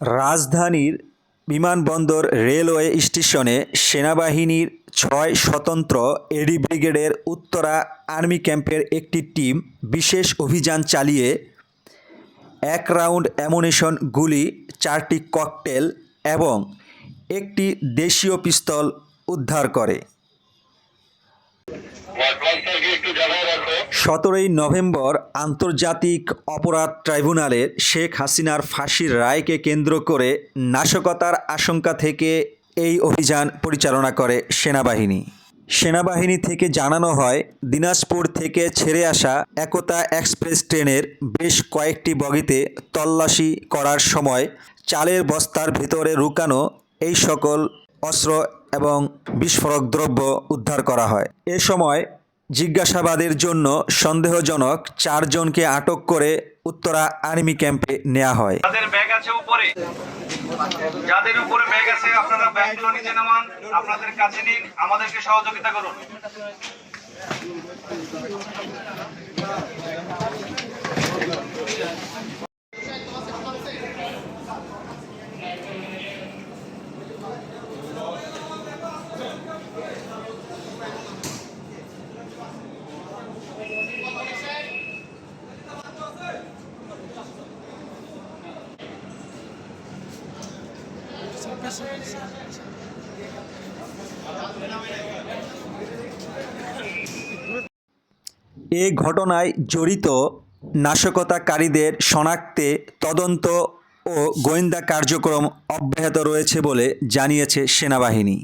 রাজধানীর বিমানবন্দর রেলওয়ে স্টেশনে সেনাবাহিনীর ছয় স্বতন্ত্র এডি ব্রিগেডের উত্তরা আর্মি ক্যাম্পের একটি টিম বিশেষ অভিযান চালিয়ে এক রাউন্ড অ্যামুনেশন গুলি, চারটি ককটেল এবং একটি দেশীয় পিস্তল উদ্ধার করে ওয়াটমাস্টারকে একটু জানায় রাখো সতেরোই নভেম্বর আন্তর্জাতিক অপরাধ ট্রাইব্যুনালে শেখ হাসিনার ফাঁসির রায়কে কেন্দ্র করে নাশকতার আশঙ্কা থেকে এই অভিযান পরিচালনা করে সেনাবাহিনী। সেনাবাহিনী থেকে জানানো হয়, দিনাজপুর থেকে ছেড়ে আসা একতা এক্সপ্রেস ট্রেনের বেশ কয়েকটি বগিতে তল্লাশি করার সময় চালের বস্তার ভেতরে রুকানো এই সকল অস্ত্র এবং বিস্ফোরক দ্রব্য উদ্ধার করা হয়। এ সময় জিজ্ঞাসাবাদের জন্য সন্দেহজনক চারজনকে আটক করে উত্তরা আর্মি ক্যাম্পে নেওয়া হয়। ব্যাগ আছে উপরে, যাদের উপরে ব্যাগ আছে, আপনারা ব্যাগগুলো নামান, আপনাদের কাছে নিন, আমাদেরকে সহযোগিতা করুন। এ ঘটনায় জড়িত নাশকতাকারীদের শনাক্তে তদন্ত ও গোয়েন্দা কার্যক্রম অব্যাহত রয়েছে বলে জানিয়েছে সেনাবাহিনী।